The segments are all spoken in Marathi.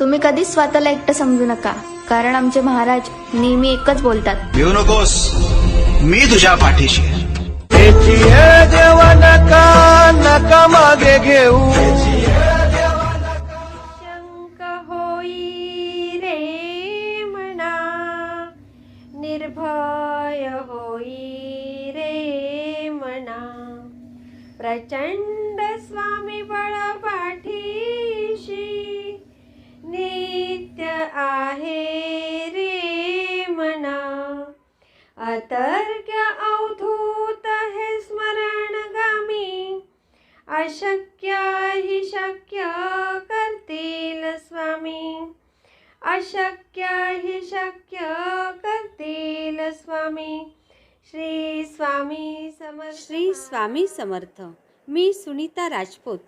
तुम्ही कधीच स्वतःला एकटं समजू नका. कारण आमचे महाराज नेहमी एकच बोलतात. भिवू नकोस. मी तुझ्या पाठीशी आहे. हे देवा नका नका मागे घेऊ. शंक होई रे मना निर्भय होई रे मना. प्रचंड स्वामी बळ पाठीशी. आहे रे मना. अतर्क्य अवधूत हे स्मरणगामी. अशक्य ही शक्य करतील स्वामी. अशक्य ही शक्य करतील स्वामी. श्री स्वामी समर्थ. श्री स्वामी समर्थ. मी सुनीता राजपूत.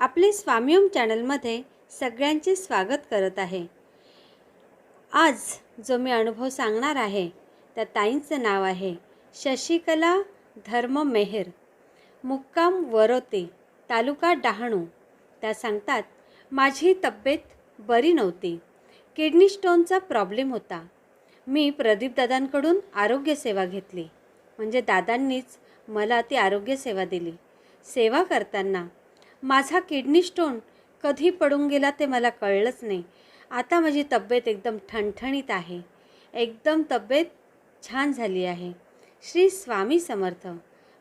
आपले स्वामीओम चॅनलमध्ये सगळ्यांचे स्वागत करत आहे. आज जो मी अनुभव सांगणार आहे त्या ताईंचं नाव आहे शशिकला धर्म मेहेर मुक्काम वरोते तालुका डहाणू. त्या सांगतात माझी तब्येत बरी नव्हती. किडनी स्टोनचा प्रॉब्लेम होता. मी प्रदीपदादांकडून आरोग्यसेवा घेतली. म्हणजे दादांनीच मला ती आरोग्यसेवा दिली. सेवा करताना माझा किडनी स्टोन कधी पडून गेला ते मला कळलंच नाही. आता माझी तब्येत एकदम ठणठणीत आहे. एकदम तब्येत छान झाली आहे. श्री स्वामी समर्थ.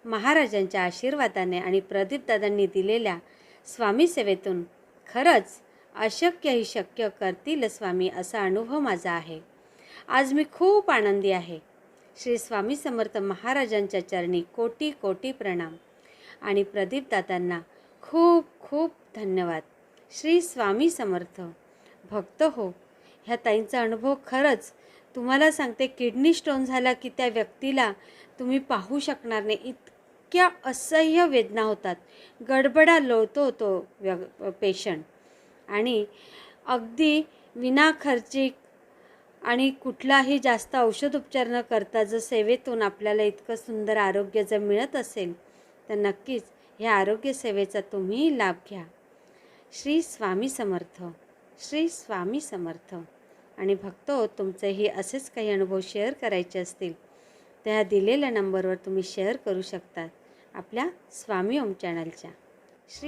महाराजांच्या आशीर्वादाने आणि प्रदीपदादांनी दिलेल्या स्वामी सेवेतून खरंच अशक्यही शक्य करतील स्वामी असा अनुभव माझा आहे. आज मी खूप आनंदी आहे. श्री स्वामी समर्थ महाराजांच्या चरणी कोटी कोटी प्रणाम. आणि प्रदीपदादांना खूप खूप धन्यवाद. श्री स्वामी समर्थ. भक्त हो. ह्या ताईंचा अनुभव खरंच तुम्हाला सांगते किडनी स्टोन झाला की त्या व्यक्तीला तुम्ही पाहू शकणार नाही. इतक्या असह्य वेदना होतात. गडबडा लोळतो तो व्य पेशंट आणि अगदी विनाखर्चिक आणि कुठलाही जास्त औषध उपचार न करता जर सेवेतून आपल्याला इतकं सुंदर आरोग्य जर मिळत असेल तर नक्कीच ह्या आरोग्य सेवेचा तुम्ही लाभ घ्या. श्री स्वामी समर्थ. श्री स्वामी समर्थ. आणि भक्त तुमचेही असेच काही अनुभव शेअर करायचे असतील त्या ह्या दिलेल्या नंबरवर तुम्ही शेअर करू शकतात आपल्या स्वामी ओम चॅनलच्या